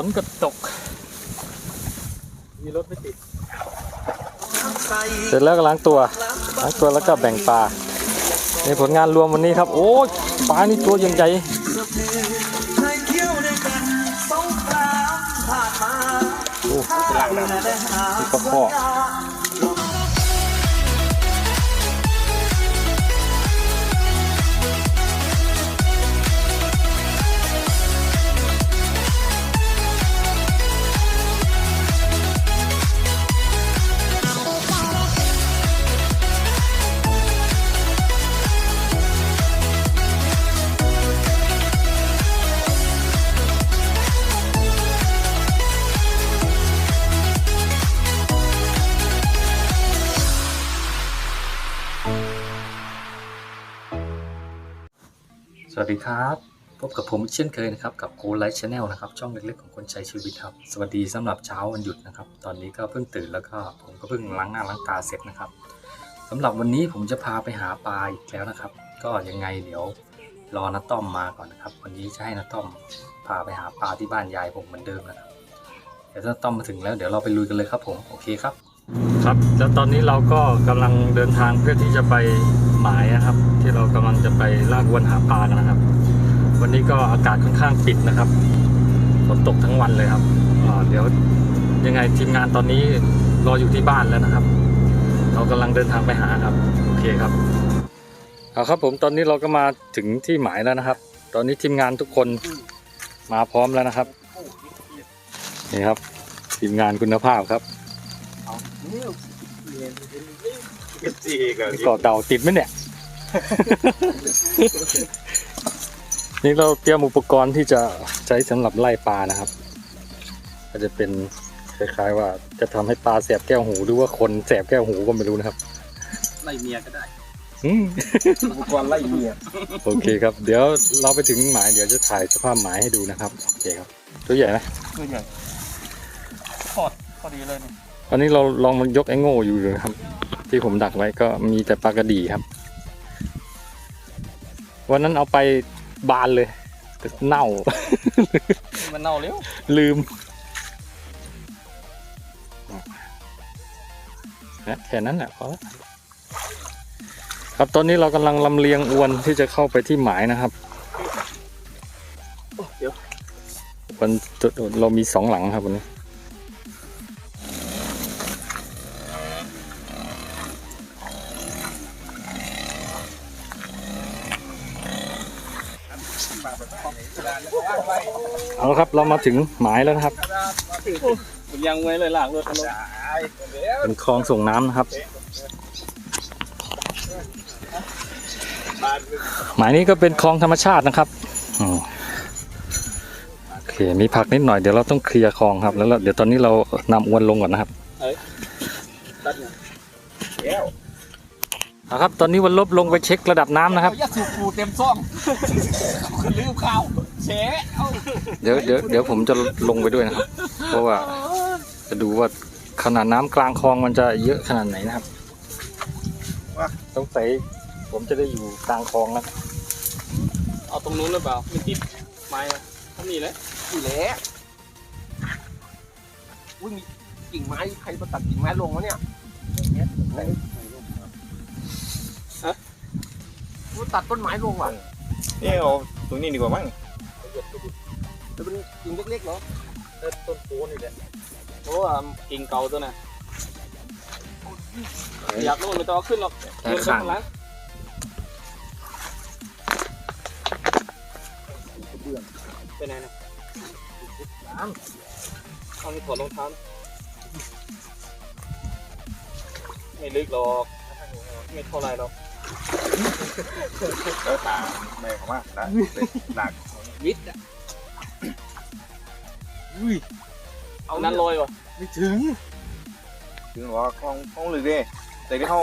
ฝนก็ตก มีรถไม่ติด เสร็จแล้วก็ล้างตัวล้างตัวแล้วก็แบ่งปลาในผลงานรวมวันนี้ครับ โอ้ยปลานี่ตัวยังใหญ่เคยเที่ยวด้วยกันสงครามผ่านมาโอ้ล่างน้ำนี่ก็พ่อ สวัสดีครับพบกับผมเช่นเคยนะครับกับโกไลท์ชาแนลนะครับช่องเล็กๆของคนใช้ชีวิตครับ สวัสดีสำหรับเช้าวันหยุดนะครับ ตอนนี้ก็เพิ่งตื่นแล้วก็ผมก็เพิ่งล้างหน้าล้างตาเสร็จนะครับสำหรับวันนี้ผมจะพาไปหาปลาอีกแล้วนะครับ ก็ยังไงเดี๋ยวรอนัต้อมมาก่อนนะครับ วันนี้จะให้นัต้อมพาไปหาปลาที่บ้านยายผมเหมือนเดิมนะครับเดี๋ยวถ้าต้อมมาถึงแล้วเดี๋ยวเราไปลุยกันเลยครับผมโอเคครับ ครับแล้วตอนนี้เราก็กำลังเดินทางเพื่อที่จะไป หมายนะครับ ที่เรากำลังจะไปลากวนหาปลากันนะครับ วันนี้ก็อากาศค่อนข้างปิดนะครับฝนตกทั้งวันเลยครับเดี๋ยวยังไงทีมงานตอนนี้รออยู่ที่บ้านแล้วนะครับ เรากำลังเดินทางไปหาครับโอเคครับเอาครับผมตอนนี้เราก็มาถึงที่หมายแล้วนะครับ ตอนนี้ทีมงานทุกคนมาพร้อมแล้วนะครับนี่ครับทีมงานคุณภาพครับ จีกับนี่เกาะเก่าติดไหมเนี่ย นี่เราเตรียมอุปกรณ์ที่จะใช้สำหรับไล่ปลานะครับ ก็จะเป็นคล้ายๆว่าจะทำให้ปลาแสบแก้วหูหรือว่าคนแสบแก้วหูก็ไม่รู้นะครับไล่เมียก็ได้อืมอุปกรณ์ไล่เมียโอเคครับ เดี๋ยวเราไปถึงหมายเดี๋ยวจะถ่ายสภาพหมายให้ดูนะครับโอเคครับ ตัวใหญ่ไหมตัวใหญ่ทอดพอดีเลยนี่ อันนี้เราลองมันยกไอ้โง่อยู่นะครับ ที่ผมดักไว้ก็มีแต่ปลากระดีครับ วันนั้นเอาไปบานเลยแต่เน่า มันเน่าเร็วลืมนะแค่นั้นแหละพอละครับตอนนี้เรากำลังลำเลียงอวนที่จะเข้าไปที่หมายนะครับเดี๋ยววันเรามีสองหลังครับวันนี้ เอาละครับเรามาถึงหมายแล้วนะครับผมยังไว้เลยหลังรถลงเป็นคลองส่งน้ำนะครับ หมายนี้ก็เป็นคลองธรรมชาตินะครับอืมโอเคมีผักนิดหน่อยเดี๋ยวเราต้องเคลียร์คลองครับ แล้วเราเดี๋ยวตอนนี้เรานำอวนลงก่อนนะครับตัดเนี่ยเอาครับ ตอนนี้วันลบลงไปเช็คระดับน้ำนะครับเอายัดสูบปูเต็มซ่องลืมข้าวเฉะเอาเดี๋ยวเดี๋ยวเดี๋ยวผมจะลงไปด้วยนะครับ เพราะว่าจะดูว่าขนาดน้ำกลางคลองมันจะเยอะขนาดไหนนะครับต้องใส่ผมจะได้อยู่กลางคลองนะเอาตรงนู้นหรือเปล่าไม่ติดไม้อะถ้ามีเลยอยู่แล้วอุ้ยมีกิ่งไม้ใครมาตัดกิ่งไม้ลงวะเนี่ย ตัดต้นไม้ลงว่ะนี่เอาตรงนี้ดีกว่ามั้งแต่เป็นกิ่งเล็กๆเหรอต้นโพนี่แหละโอ้อะกิ่งเก่าตัวน่ะอยากโน่นไม่ต้องเอาขึ้นหรอกแต่เดินไปข้างข้างหลังไปไหนนะเอาไปถอดรองเท้านะไม่ลึกหรอก ไม่เท่าไรหรอก แล้วตาแม่เขามากนะหนักวิทย์อะเอานั้นลอยวะไม่ถึง ถึงว่าคลองคลองลึกเด้แต่ที่เข้า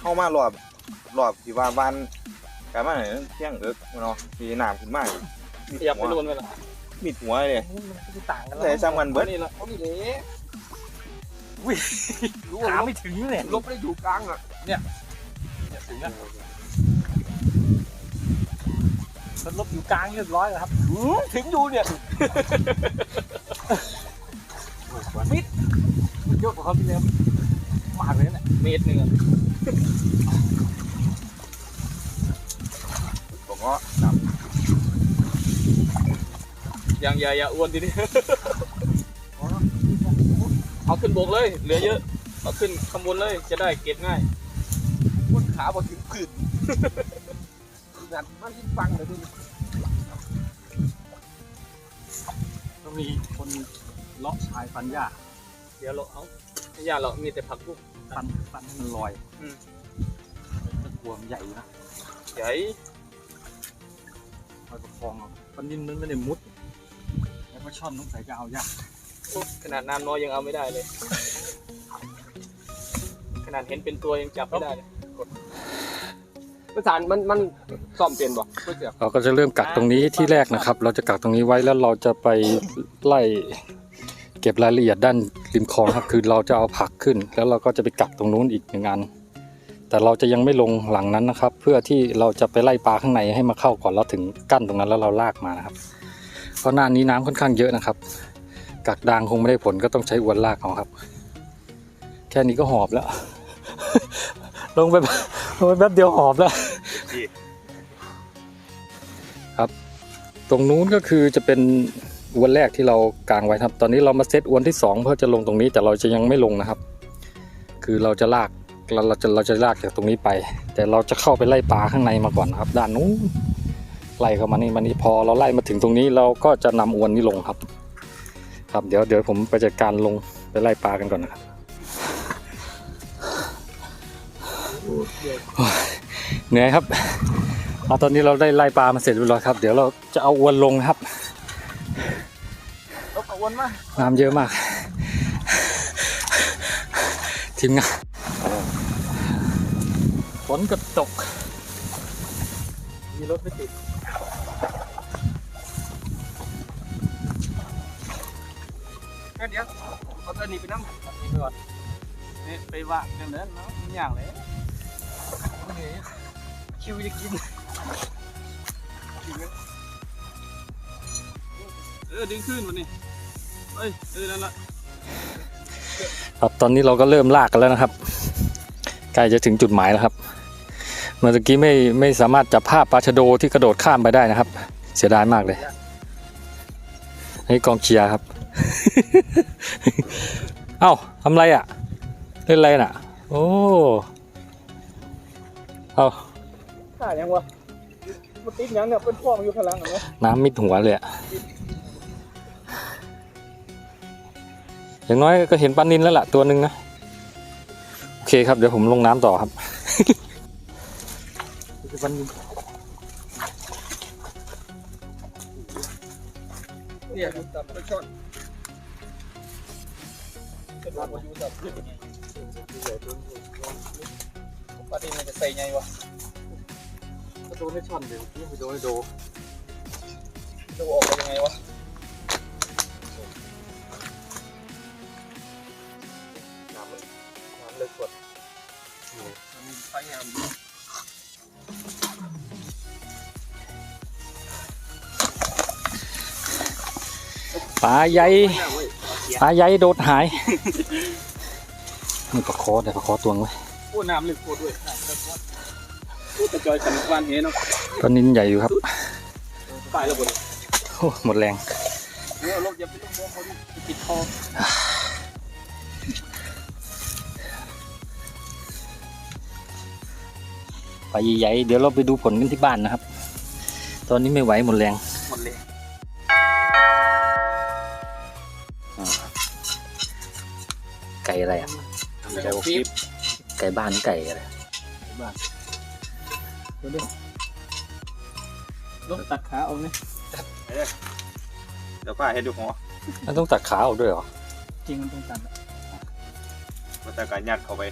เข้ามารอบรอบที่ว่าบ้านกลายมาเนี่ยเที่ยงเอิกเนาะมีน้ำขึ้นมามีขยับไปหัวโดนไปละมีหัวเลยมันจะต่างกันแต่ซ้ำกันเบิดนี่ละเขามีเละรู้หาไม่ถึงเนี่ยลบไม่ได้อยู่กลางอะ ถึงอะมันลบอยู่กลางเรียบร้อยแล้วครับถึงอยู่เนี่ยเขาพี่เลี้ยงมากเลยเนี่ยเมตรหนึ่งอะผมก็นยังอย่าอย่าอ้วนทีนี้เอาขึ้นบกเลย เหลือเยอะเอาขึ้นข้างบนเลยจะได้เก็บง่ายพูด ขาบอกถึงผืนงัดมันที่ฟังเลยดิก็มีคนเลาะชายฟันหญ้าเดี๋ยวเราเอาไม่ยากหรอกมีแต่ผักบุ้งฟันฟันให้มันลอยอืมตะกัวมันใหญ่อยู่นะใหญ่คอยประคองเอาฟันดินมันไม่ได้มุด แล้วก็ช่อนต้องใส่จะเอายากขนาดน้ำน้อยยังเอาไม่ได้เลย ขนาดเห็นเป็นตัวยังจับไม่ได้เลย ภาษามันมันซ่อมเปลี่ยนบ่เพื่อเสียเราก็จะเริ่มกักตรงนี้ที่แรกนะครับ เราจะกักตรงนี้ไว้แล้วเราจะไปไล่เก็บรายละเอียดด้านริมคลองครับคือเราจะเอาผักขึ้น แล้วเราก็จะไปกักตรงนู้นอีกหนึ่งอัน แต่เราจะยังไม่ลงหลังนั้นนะครับ เพื่อที่เราจะไปไล่ปลาข้างในให้มาเข้าก่อนแล้วถึงกั้นตรงนั้นแล้วเราลากมานะครับ เพราะหน้านี้น้ำค่อนข้างเยอะนะครับ กักดางคงไม่ได้ผลก็ต้องใช้อวนลากเอาครับ แค่นี้ก็หอบแล้ว ลงไปลงไปแป๊บเดียวหอบแล้วตรงนู้นก็คือจะเป็นอวนแรกที่เรากางไว้ครับ ตอนนี้เรามาเซตอวนที่สองเพื่อจะลงตรงนี้แต่เราจะยังไม่ลงนะครับ คือเราจะลากเราเราจะเราจะลากจากตรงนี้ไป แต่เราจะเข้าไปไล่ปลาข้างในมาก่อนนะครับ ด้านนู้นไล่เข้ามานี่มานี่พอเราไล่มาถึงตรงนี้เราก็จะนำอวนนี้ลงครับ ครับเดี๋ยวเดี๋ยวผมไปจัดการลงไปไล่ปลากันก่อนนะครับ เหนื่อยครับเอาตอนนี้เราได้ไล่ปลามาเสร็จเรียบร้อยครับ เดี๋ยวเราจะเอาอวนลงนะครับรบกวนมาน้ำเยอะมาก ทีมงานฝนก็ตก มีรถไม่ติดเดี๋ยวเอาตัวนี้ไปนั่งนี่ไปก่อนนี่ไปว่างกันเลยเนาะมันอย่างเลย คิวจะกินเออดึงขึ้นวันนี้เอ้ยเออนั่นละครับตอนนี้เราก็เริ่มลากกันแล้วนะครับใกล้จะถึงจุดหมายแล้วครับ เมื่อกี้ไม่ไม่สามารถจับภาพปลาชะโดที่กระโดดข้ามไปได้นะครับ เสียดายมากเลยนี่กองเชียร์ครับ เอ้าทำไรอะ เล่นอะไรน่ะ โอ้ เอาขายังวะมันติดยังเนี่ยเป็นพวงอยู่ข้างหลังเห็นไหมน้ำมิดหัวเลยอะอย่างน้อยก็เห็นปลานินแล้วล่ะตัวหนึ่งนะ โอเคครับเดี๋ยวผมลงน้ำต่อครับปลานินเนี่ยจับไปช็อตเป็นว่าอยู่จับ ขึ้นประเด็นมันจะใส่ไงวะก็โดนให้ช่อนเดี๋ยวพี่ไปโดนให้โดดูออกมายังไงวะำน้ำมันน้ำเลยกดไฟงามปลาใหญ่ปลาใหญ่โดดหาย นี่ปลาคอได้ปลาคอตวงไว้ โอ้น้ำลึกโคตรด้วยน้ำลึกโคตรโอ้แต่จอยขันวานเฮเนาะปลานินใหญ่อยู่ครับตายแล้วบนโอ้หมดแรงเนี่ยลบอย่าไปลงมองเขาดิติดคอปลาใหญ่ๆเดี๋ยวเราไปดูผลกันที่บ้านนะครับ ตอนนี้ไม่ไหวหมดแรงหมดเลยไก่อะไรอะไก่อบปี๊บ ไก่บ้านไก่อะไรลบตัดขาเอาเนี่ยเดี๋ยวป้าเห็นดูหัวมันต้องตัดขาออกด้วยเหรอ จริงมันต้องตัดมาแต่การยัดเข้าไป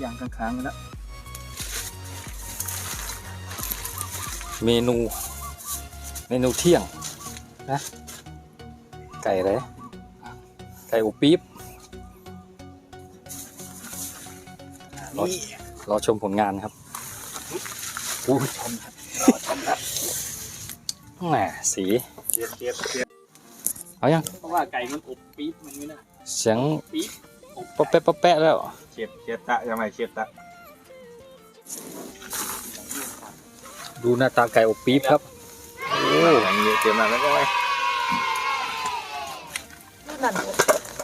อย่างกลางๆไปแล้ว เมนู เมนูเที่ยงนะ ไก่อะไร ไก่อบปี๊บ รอรอชมผลงานครับอู้ชมครับแหมสีเทียบเทียบเทียบเอายังเพราะว่าไก่มันอบปี๊บมันไม่ได้เสียงป๊อปแป๊ะป๊อปแป๊ะแล้วเชฟเชฟตะยังไงเชฟตะดูหน้าตาไก่อบปี๊บครับโอ้อย่างนี้เตรียมมาแล้วก็ไว้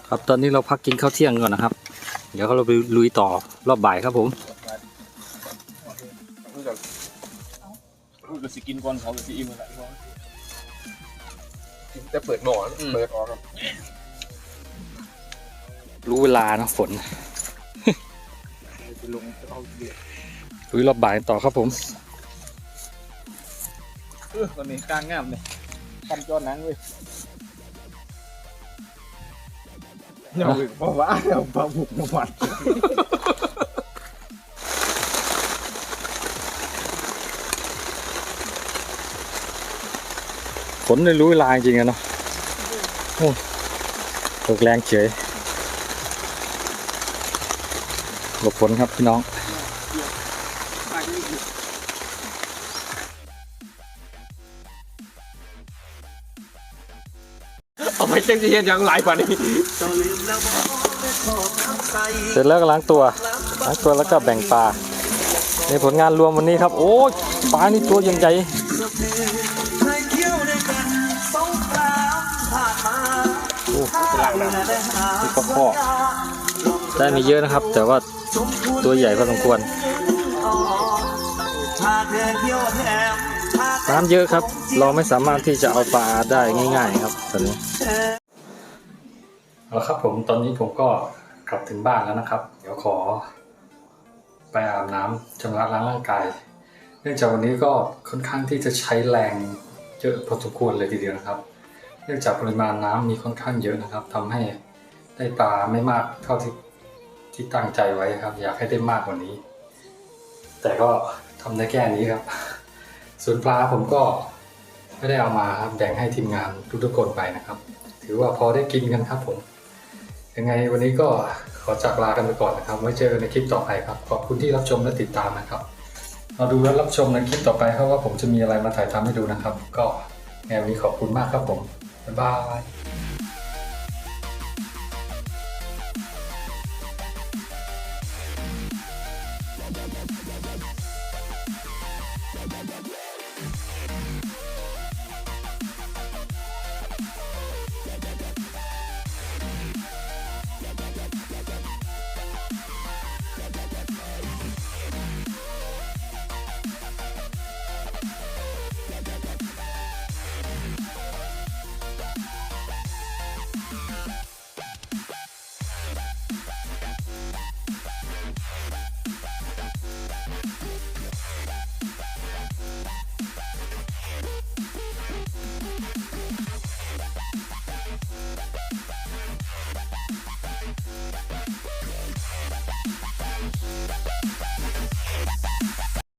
ครับตอนนี้เราพักกินข้าวเที่ยงก่อนนะครับ เดี๋ยวเราไปลุยต่อรอบบ่ายครับผมกูก็สิกินก่อนเขาก็สิอิ่มแล้วจะเปิดหนอนเปิดออกครับ รู้เวลานะฝนไปลงเอาเดือดลุยรอบบ่ายต่อครับผมเออมันมีกลางงามเลยกันจอหนังเว้ย เอาอีกเพราะว่าเอาปลาบุกมาวัดฝนเลยรู้เวลาจริงๆอะเนาะโอ้ตกแรงเฉยหลบฝนครับพี่น้อง เจ๊งที่เห็นยังหลายกว่านี้เสร็จแล้วก็ล้างตัวล้างตัวแล้วก็แบ่งปลาในผลงานรวมวันนี้ครับ โอ้ยปลานี่ตัวยังใหญ่เคยเที่ยวด้วยกันสงครามผ่านมาโอ้ถ้าเราได้หานี่ก็ข้อได้ไม่เยอะนะครับ แต่ว่าตัวใหญ่พอสมควร น้ำเยอะครับ เราไม่สามารถที่จะเอาปลาได้ง่าย ๆ ครับตอนนี้เอาละครับผมตอนนี้ผมก็กลับถึงบ้านแล้วนะครับ เดี๋ยวขอ ไปอาบน้ำชำระล้างร่างกาย เนื่องจากวันนี้ก็ค่อนข้างที่จะใช้แรงเยอะพอสมควรเลยทีเดียวนะครับ เนื่องจากปริมาณน้ำมีค่อนข้างเยอะนะครับทำให้ได้ปลาไม่มากเท่าที่ที่ตั้งใจไว้ครับ อยากให้ได้มากกว่านี้ แต่ก็ทำได้แค่นี้ครับ ส่วนปลาผมก็ไม่ได้เอามาครับแบ่งให้ทีมงานทุกๆคนไปนะครับ ถือว่าพอได้กินกันครับผม ยังไงวันนี้ก็ขอจากลากันไปก่อนนะครับ ไว้เจอกันในคลิปต่อไปครับ ขอบคุณที่รับชมและติดตามนะครับมาดูและรับชมในคลิปต่อไปครับว่าผมจะมีอะไรมาถ่ายทำให้ดูนะครับ ก็แนวนี้ขอบคุณมากครับผมบ๊ายบาย